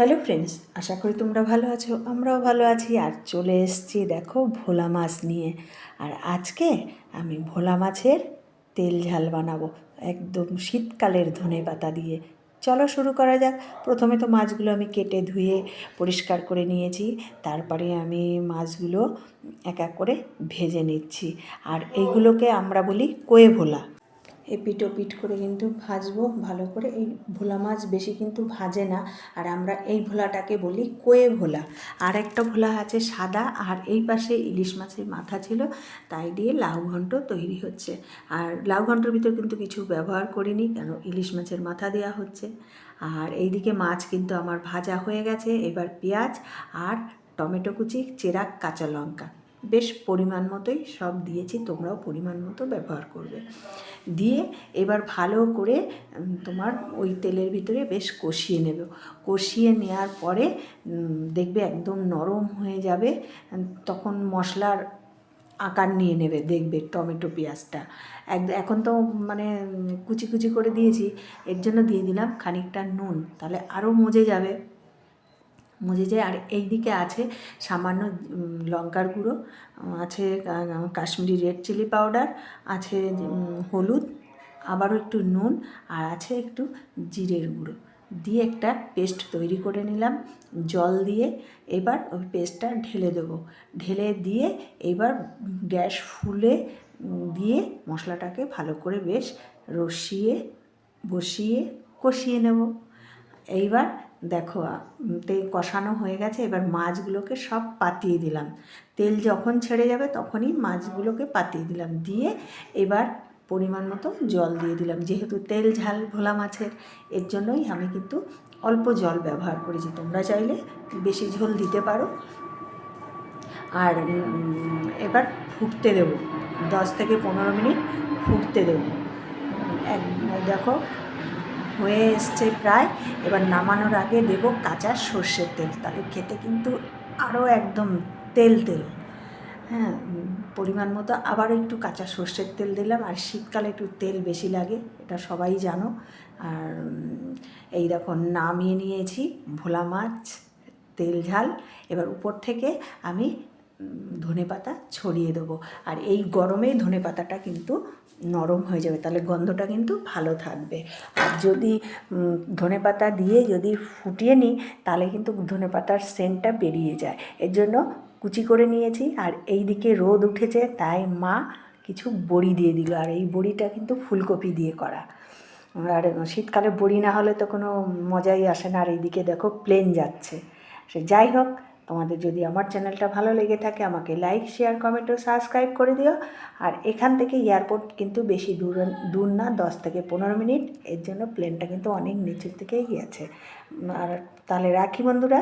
Hello friends আশা করি তোমরা ভালো আছো, আমরাও ভালো আছি। আর চলে এসেছি দেখো ভোলা মাছ নিয়ে। আর আজকে আমি ভোলা মাছের তেল ঝাল বানাবো, একদম শীতকালের ধনে পাতা দিয়ে। চলো শুরু করা যাক। প্রথমে তো মাছগুলো আমি কেটে ধুয়ে পরিষ্কার করে নিয়েছি। তারপরে আমি মাছগুলো এক এক করে ভেজে নিচ্ছি। আর এইগুলোকে আমরা বলি কোয়ে ভোলা। এপিট ওপিট করে কিন্তু ভাজবো, ভালো করে। এই ভোলা মাছ বেশি কিন্তু ভাজে না। আর আমরা এই ভোলাটাকে বলি কোয়ে ভোলা। আর একটা ভোলা আছে সাদা, আর এই পাশে ইলিশ মাছের মাথা ছিল, তাই দিয়ে লাউ ঘন্ট তৈরি হচ্ছে। আর লাউ ঘন্টর ভিতর কিন্তু কিছু ব্যবহার করিনি, কেন ইলিশ মাছের মাথা দেওয়া হচ্ছে। আর এইদিকে মাছ কিন্তু আমার ভাজা হয়ে গেছে। এবার পেঁয়াজ আর টমেটো কুচি, চেরা, কাঁচা লঙ্কা। বেশ পরিমাণ মতোই সব দিয়েছি, তোমরাও পরিমাণ মতো ব্যবহার করবে। দিয়ে এবার ভালো করে তোমার ওই তেলের ভিতরে বেশ কষিয়ে নেবে। কষিয়ে নেওয়ার পরে দেখবে একদম নরম হয়ে যাবে তখন মশলার আকার নিয়ে নেবে, দেখবে টমেটো, পেঁয়াজটা। এক, এখন তো মানে কুচি কুচি করে দিয়েছি, এর জন্য দিয়ে দিলাম খানিকটা নুন, তাহলে আরও মজে যাবে। মজে যায় আর এই দিকে আছে সামান্য লঙ্কার গুঁড়ো আছে কাশ্মীরি রেড চিলি পাউডার, আছে হলুদ, আবারও একটু নুন, আর আছে একটু জিরের গুঁড়ো। দিয়ে একটা পেস্ট তৈরি করে নিলাম, জল দিয়ে এবার ওই পেস্টটা ঢেলে দেবো। ঢেলে দিয়ে এবার গ্যাস ফুলে দিয়ে মশলাটাকে ভালো করে বেশ রসিয়ে, বসিয়ে কষিয়ে নেব। এইবার দেখো তেল কষানো হয়ে গেছে, এবার মাছগুলোকে সব পাতিয়ে দিলাম। তেল যখন ছেড়ে যাবে তখনই মাছগুলোকে পাতিয়ে দিলাম, দিয়ে এবার পরিমাণ মতো জল দিয়ে দিলাম। যেহেতু তেল ঝাল ভোলা মাছের, এর জন্যই আমি কিন্তু অল্প জল ব্যবহার করেছি। তোমরা চাইলে বেশি ঝোল দিতে পারো। আর এবার ফুটতে দেবো। দশ থেকে পনেরো মিনিট ফুটতে দেবো। এক, দেখো হয়ে এসছে প্রায়। এবার নামানোর আগে দেবো কাঁচা সর্ষের তেল। তাহলে খেতে কিন্তু আরও একদম তেল তেল। হ্যাঁ পরিমাণ মতো আবার একটু কাঁচা সর্ষের তেল দিলাম। আর শীতকালে একটু তেল বেশি লাগে, এটা সবাই জানো। আর এই দেখো, নামিয়ে নিয়েছি ভোলা মাছ, তেল ঝাল। এবার উপর থেকে আমি ধনে পাতা ছড়িয়ে দেবো। আর এই গরমেই ধনে পাতাটা কিন্তু নরম হয়ে যাবে, তাহলে গন্ধটা কিন্তু ভালো থাকবে। আর যদি ধনে পাতা দিয়ে যদি ফুটিয়ে নিই, তাহলে কিন্তু ধনে পাতার সেন্টটা বেরিয়ে যায়। এর জন্য কুচি করে নিয়েছি, আর এই দিকে রোদ উঠেছে, তাই মা কিছু বড়ি দিয়ে দিল। আর এই বড়িটা কিন্তু ফুলকপি দিয়ে করা। আর শীতকালে বড়ি না হলে তো কোনো মজাই আসে না। আর এইদিকে দেখো প্লেন যাচ্ছে। সে যাই হোক তোমাদের যদি আমার চ্যানেলটা ভালো লেগে থাকে, আমাকে লাইক শেয়ার কমেন্ট ও সাবস্ক্রাইব করে দিও। আর এখান থেকে এয়ারপোর্ট কিন্তু বেশি দূর দূর না, দশ থেকে পনেরো মিনিট। এর জন্য প্লেনটা কিন্তু অনেক নিচের থেকেই গিয়েছে আর তাহলে রাখি বন্ধুরা।